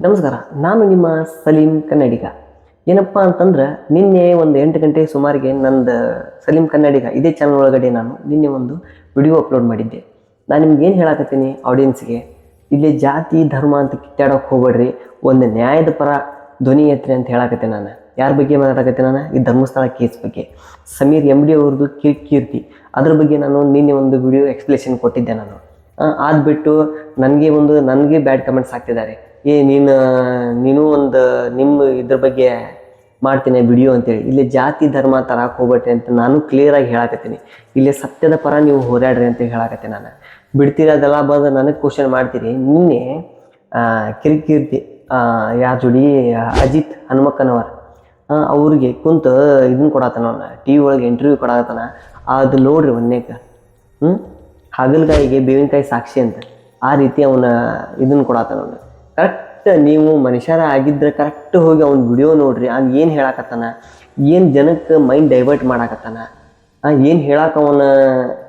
ನಮಸ್ಕಾರ, ನಾನು ನಿಮ್ಮ ಸಲೀಂ ಕನ್ನಡಿಗ. ಏನಪ್ಪ ಅಂತಂದ್ರೆ, ನಿನ್ನೆ ಒಂದು ಎಂಟು ಗಂಟೆ ಸುಮಾರಿಗೆ ನಂದು ಸಲೀಂ ಕನ್ನಡಿಗ ಇದೇ ಚಾನಲ್ ಒಳಗಡೆ ನಾನು ನಿನ್ನೆ ಒಂದು ವಿಡಿಯೋ ಅಪ್ಲೋಡ್ ಮಾಡಿದ್ದೆ. ನಾನು ನಿಮ್ಗೆ ಏನು ಹೇಳಕತ್ತೀನಿ ಆಡಿಯನ್ಸ್ಗೆ ಇಲ್ಲಿ ಜಾತಿ, ಧರ್ಮ ಅಂತ ಕಿತ್ತಾಡೋಕೆ ಹೋಗ್ಬೇಡ್ರಿ, ಒಂದು ನ್ಯಾಯದ ಪರ ಧ್ವನಿ ಎತ್ರಿ ಅಂತ ಹೇಳಕತ್ತೆ ನಾನು. ಯಾರ ಬಗ್ಗೆ ಮಾತಾಡಕತ್ತೆ ನಾನು? ಈ ಧರ್ಮಸ್ಥಳ ಕೇಸ್ ಬಗ್ಗೆ. ಸಮೀರ್ ಎಂ ಡಿ ಅವ್ರದ್ದು ಕೀ- ಕೀರ್ತಿ. ಅದ್ರ ಬಗ್ಗೆ ನಾನು ನಿನ್ನೆ ಒಂದು ವಿಡಿಯೋ ಎಕ್ಸ್ಪ್ಲೇಷನ್ ಕೊಟ್ಟಿದ್ದೆ ನಾನು. ಅದು ನನಗೆ ಒಂದು, ನನಗೆ ಬ್ಯಾಡ್ ಕಮೆಂಟ್ಸ್ ಹಾಕ್ತಿದ್ದಾರೆ. ಏ, ನೀನು ನೀನು ಒಂದು ನಿಮ್ಮ ಇದ್ರ ಬಗ್ಗೆ ಮಾಡ್ತೀನಿ ವಿಡಿಯೋ ಅಂತೇಳಿ. ಇಲ್ಲಿ ಜಾತಿ ಧರ್ಮ ತರಕ್ಕೆ ಹೋಗ್ಬೇಡ್ರಿ ಅಂತ ನಾನು ಕ್ಲಿಯರಾಗಿ ಹೇಳಕತ್ತೀನಿ. ಇಲ್ಲಿ ಸತ್ಯದ ಪರ ನೀವು ಹೋರಾಡ್ರಿ ಅಂತ ಹೇಳಕತ್ತೆ ನಾನು. ಬಿಡ್ತೀರಿ ಅದೆಲ್ಲ ಬಂದು ನನಗೆ ಕ್ವಶನ್ ಮಾಡ್ತೀರಿ. ನಿನ್ನೆ ಕಿರಿಕಿರ್ತಿ ಯಾರ ಜೋಡಿ ಅಜಿತ್ ಹನುಮಕ್ಕನವರ್ ಅವ್ರಿಗೆ ಕುಂತ ಇದನ್ನ ಕೊಡತ್ತಾನ ಟಿ ವಿ ಒಳಗೆ ಇಂಟರ್ವ್ಯೂ ಕೊಡತ್ತಾನ ಅದು ನೋಡ್ರಿ ಒಂದೇಕ ಹ್ಞೂ ಹಾಗಲಕಾಯಿಗೆ ಬೇವಿನಕಾಯಿ ಸಾಕ್ಷಿ ಅಂತ. ಆ ರೀತಿ ಅವನ ಇದನ್ನ ಕೊಡತ್ತಾನ ಅವನು. ಕರೆಕ್ಟ್ ನೀವು ಮನುಷ್ಯರ ಆಗಿದ್ರೆ ಕರೆಕ್ಟ್ ಹೋಗಿ ಅವ್ನ ವಿಡಿಯೋ ನೋಡ್ರಿ. ಅವ್ನು ಏನು ಹೇಳಕತ್ತಾನ? ಏನು ಜನಕ್ಕೆ ಮೈಂಡ್ ಡೈವರ್ಟ್ ಮಾಡಾಕತ್ತಾನ? ಏನು ಹೇಳಕ್ಕೆ ಅವನ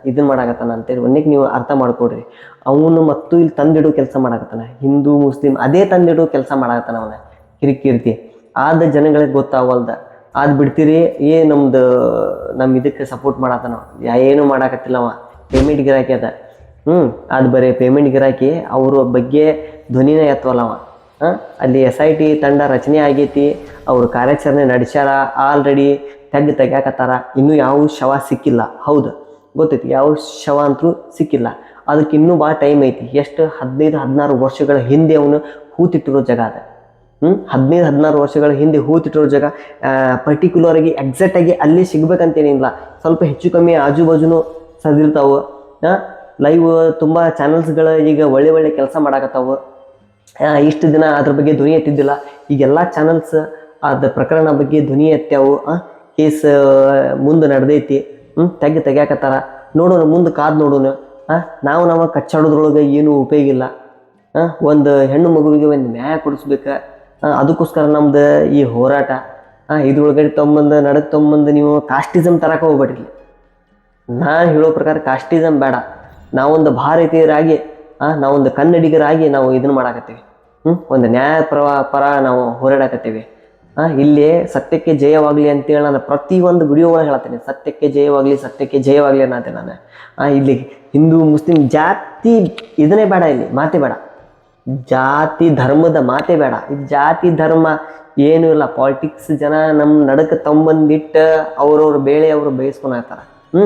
ಇದನ್ನ ಮಾಡಾಕತ್ತಾನ ಅಂತೇಳಿ ಒಂದಕ್ಕೆ ನೀವು ಅರ್ಥ ಮಾಡ್ಕೊಡ್ರಿ. ಅವನು ಮತ್ತು ಇಲ್ಲಿ ತಂದಿಡೋ ಕೆಲಸ ಮಾಡಾಕತ್ತಾನ. ಹಿಂದೂ, ಮುಸ್ಲಿಂ ಅದೇ ತಂದಿಡೋ ಕೆಲಸ ಮಾಡಾಕತ್ತಾನ ಅವನ. ಕಿರಿಕಿರ್ತಿ. ಆದ ಜನಗಳಿಗೆ ಗೊತ್ತಾಗವಲ್ದ ಆದ್ ಬಿಡ್ತೀರಿ, ಏ, ನಮ್ದು ನಮ್ಮ ಇದಕ್ಕೆ ಸಪೋರ್ಟ್ ಮಾಡತ್ತಾನ ಯಾ, ಏನು ಮಾಡಾಕತ್ತಿಲ್ಲ ಅವ ಪೇಮೆಂಟ್ ಗಿರಾಕಿ ಅದ. ಹ್ಞೂ ಅದು ಬರೀ ಪೇಮೆಂಟ್ ಗಿರಾಕಿ ಅವರ ಬಗ್ಗೆ ಧ್ವನಿನೇ ಎತ್ತವಲ್ಲ ಅವ. ಹಾಂ? ಅಲ್ಲಿ ಎಸ್ ಐ ಟಿ ತಂಡ ರಚನೆ ಆಗೈತಿ, ಅವ್ರ ಕಾರ್ಯಾಚರಣೆ ನಡೆಸ್ಯಾರ ಆಲ್ರೆಡಿ ತೆಗ್ದು ತೆಗ್ಯಾಕತ್ತಾರ. ಇನ್ನೂ ಯಾವ ಶವ ಸಿಕ್ಕಿಲ್ಲ. ಹೌದು. ಗೊತ್ತೈತಿ, ಯಾವ ಶವ ಅಂತೂ ಸಿಕ್ಕಿಲ್ಲ. ಅದಕ್ಕೆ ಇನ್ನೂ ಭಾಳ ಟೈಮ್ ಐತಿ. ಎಷ್ಟು? ಹದಿನೈದು, ಹದಿನಾರು ವರ್ಷಗಳ ಹಿಂದೆ ಅವನು ಹೂತಿಟ್ಟಿರೋ ಜಾಗ ಅದ. ಹ್ಞೂ ಹದಿನೈದು, ಹದಿನಾರು ವರ್ಷಗಳ ಹಿಂದೆ ಹೂತಿಟ್ಟಿರೋ ಜಾಗ ಪರ್ಟಿಕ್ಯುಲರ್ ಆಗಿ ಎಕ್ಸಾಕ್ಟ್ ಆಗಿ ಅಲ್ಲಿ ಸಿಗ್ಬೇಕಂತೇನಿಲ್ಲ. ಸ್ವಲ್ಪ ಹೆಚ್ಚು ಕಮ್ಮಿ ಆಜು ಬಾಜುನು ಸದಿರ್ತಾವು ಲೈವ್ ತುಂಬ ಚಾನಲ್ಸ್ಗಳು ಈಗ ಒಳ್ಳೆ ಒಳ್ಳೆ ಕೆಲಸ ಮಾಡಾಕತ್ತಾವು. ಇಷ್ಟು ದಿನ ಅದ್ರ ಬಗ್ಗೆ ಧ್ವನಿ ಎತ್ತಿದ್ದಿಲ್ಲ. ಈಗೆಲ್ಲ ಚಾನಲ್ಸ್ ಅದ ಪ್ರಕರಣ ಬಗ್ಗೆ ಧ್ವನಿ ಎತ್ತ್ಯಾವು ಕೇಸ್ ಮುಂದೆ ನಡೆದೈತಿ. ಹ್ಞೂ ತೆಗೆ ತೆಗ್ಯಾಕತ್ತಾರ. ನೋಡೋಣ, ಮುಂದೆ ಕಾದ್ ನೋಡೋಣ. ಹಾಂ ನಾವು ನಾವು ಕಚ್ಚಾಡೋದ್ರೊಳಗೆ ಏನೂ ಉಪಯೋಗ ಇಲ್ಲ. ಹಾಂ ಒಂದು ಹೆಣ್ಣು ಮಗುವಿಗೆ ಒಂದು ನ್ಯಾಯ ಕೊಡಿಸ್ಬೇಕು. ಅದಕ್ಕೋಸ್ಕರ ನಮ್ದು ಈ ಹೋರಾಟ. ಹಾಂ ಇದ್ರೊಳಗಡೆ ತೊಂಬಂದು ನಡಕ್ ತೊಂಬಂದು ನೀವು ಕಾಸ್ಟಿಸಮ್ ತರಕ ಹೋಗ್ಬೇಡ್ರಿ. ನಾನು ಹೇಳೋ ಪ್ರಕಾರ ಕಾಸ್ಟಿಸಮ್ ಬೇಡ. ನಾವೊಂದು ಭಾರತೀಯರಾಗಿ ನಾವೊಂದು ಕನ್ನಡಿಗರಾಗಿ ನಾವು ಇದನ್ನು ಮಾಡಾಕತ್ತೀವಿ. ಹ್ಞೂ ಒಂದು ನ್ಯಾಯ ಪರ ಪರ ನಾವು ಹೋರಾಡಕತ್ತೀವಿ. ಇಲ್ಲಿ ಸತ್ಯಕ್ಕೆ ಜಯವಾಗಲಿ ಅಂತೇಳಿ ನಾನು ಪ್ರತಿಯೊಂದು ವಿಡಿಯೋ ಒಳಗೆ ಹೇಳ್ತೇನೆ ಸತ್ಯಕ್ಕೆ ಜಯವಾಗಲಿ ಸತ್ಯಕ್ಕೆ ಜಯವಾಗಲಿ ಅನ್ನತ್ತೆ ನಾನು. ಇಲ್ಲಿ ಹಿಂದೂ, ಮುಸ್ಲಿಂ ಜಾತಿ ಇದನ್ನೇ ಬೇಡ ಇಲ್ಲಿ, ಮಾತೇ ಬೇಡ. ಜಾತಿ ಧರ್ಮದ ಮಾತೇ ಬೇಡ. ಈ ಜಾತಿ ಧರ್ಮ ಏನೂ ಇಲ್ಲ. ಪಾಲಿಟಿಕ್ಸ್ ಜನ ನಮ್ಮ ನಡಕ್ಕೆ ತಂಬಂದಿಟ್ಟು ಅವ್ರವ್ರ ಬೇಳೆ ಅವರು ಬೇಯಿಸ್ಕೊಳತ್ತಾರ ಹ್ಞೂ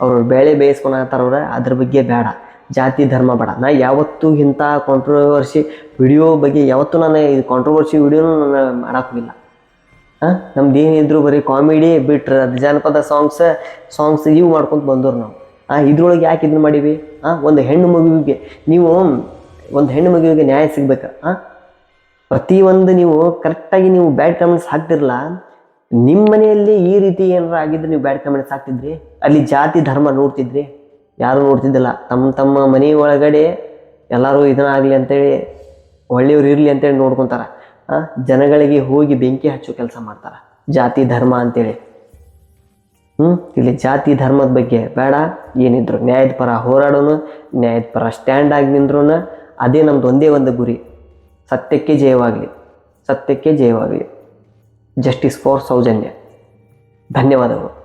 ಅವ್ರವ್ರ ಬೇಳೆ ಬೇಯಿಸ್ಕೊಳತ್ತಾರ ಅವ್ರ, ಅದ್ರ ಬಗ್ಗೆ ಬೇಡ. ಜಾತಿ ಧರ್ಮ ಬೇಡ. ನಾ ಯಾವತ್ತೂ ಇಂಥ ಕಾಂಟ್ರವರ್ಸಿ ವಿಡಿಯೋ ಬಗ್ಗೆ ಯಾವತ್ತೂ ನಾನು ಇದು ಕಾಂಟ್ರವರ್ಸಿ ವಿಡಿಯೋನೂ ನಾನು ಮಾಡೋಕ್ಕಿಲ್ಲ ಹಾಂ? ನಮ್ದು ಏನಿದ್ರು ಬರೀ ಕಾಮಿಡಿ ಬಿಟ್ರೆ ಅದು ಜಾನಪದ ಸಾಂಗ್ಸ್ ಸಾಂಗ್ಸ್ ಇವು ಮಾಡ್ಕೊಂತ ಬಂದವ್ರು ನಾವು. ಆ, ಇದ್ರೊಳಗೆ ಯಾಕೆ ಇದನ್ನ ಮಾಡೀವಿ? ಹಾಂ ಒಂದು ಹೆಣ್ಣು ಮಗುವಿಗೆ ನೀವು ಒಂದು ಹೆಣ್ಣು ಮಗುವಿಗೆ ನ್ಯಾಯ ಸಿಗ್ಬೇಕು. ಹಾಂ ಪ್ರತಿಯೊಂದು ನೀವು ಕರೆಕ್ಟಾಗಿ ನೀವು ಬ್ಯಾಡ್ ಕಮೆಂಟ್ಸ್ ಹಾಕ್ತಿರಲ್ಲ ನಿಮ್ಮ ಮನೆಯಲ್ಲಿ ಈ ರೀತಿ ಏನಾರ ಆಗಿದ್ರೆ ನೀವು ಬ್ಯಾಡ್ ಕಮೆಂಟ್ಸ್ ಹಾಕ್ತಿದ್ರಿ? ಅಲ್ಲಿ ಜಾತಿ ಧರ್ಮ ನೋಡ್ತಿದ್ರಿ? ಯಾರು ನೋಡ್ತಿದ್ದಿಲ್ಲ. ತಮ್ಮ ತಮ್ಮ ಮನೆ ಒಳಗಡೆ ಎಲ್ಲರೂ ಇದನ್ನಾಗಲಿ ಅಂತೇಳಿ, ಒಳ್ಳೆಯವ್ರು ಇರಲಿ ಅಂತೇಳಿ ನೋಡ್ಕೊತಾರೆ. ಜನಗಳಿಗೆ ಹೋಗಿ ಬೆಂಕಿ ಹಚ್ಚೋ ಕೆಲಸ ಮಾಡ್ತಾರೆ. ಜಾತಿ, ಧರ್ಮ ಅಂತೇಳಿ. ಹ್ಞೂ ಇಲ್ಲಿ ಜಾತಿ, ಧರ್ಮದ ಬಗ್ಗೆ ಬೇಡ, ಏನಿದ್ರು ನ್ಯಾಯದ ಪರ ಹೋರಾಡೋನು, ನ್ಯಾಯದ ಪರ ಸ್ಟ್ಯಾಂಡ್ ಆಗಿ ನಿಂದ್ರೂ ಅದೇ ನಮ್ದು ಒಂದೇ ಒಂದು ಗುರಿ. ಸತ್ಯಕ್ಕೆ ಜಯವಾಗಲಿ ಸತ್ಯಕ್ಕೆ ಜಯವಾಗಲಿ. Justice for Soujanya. ಧನ್ಯವಾದಗಳು.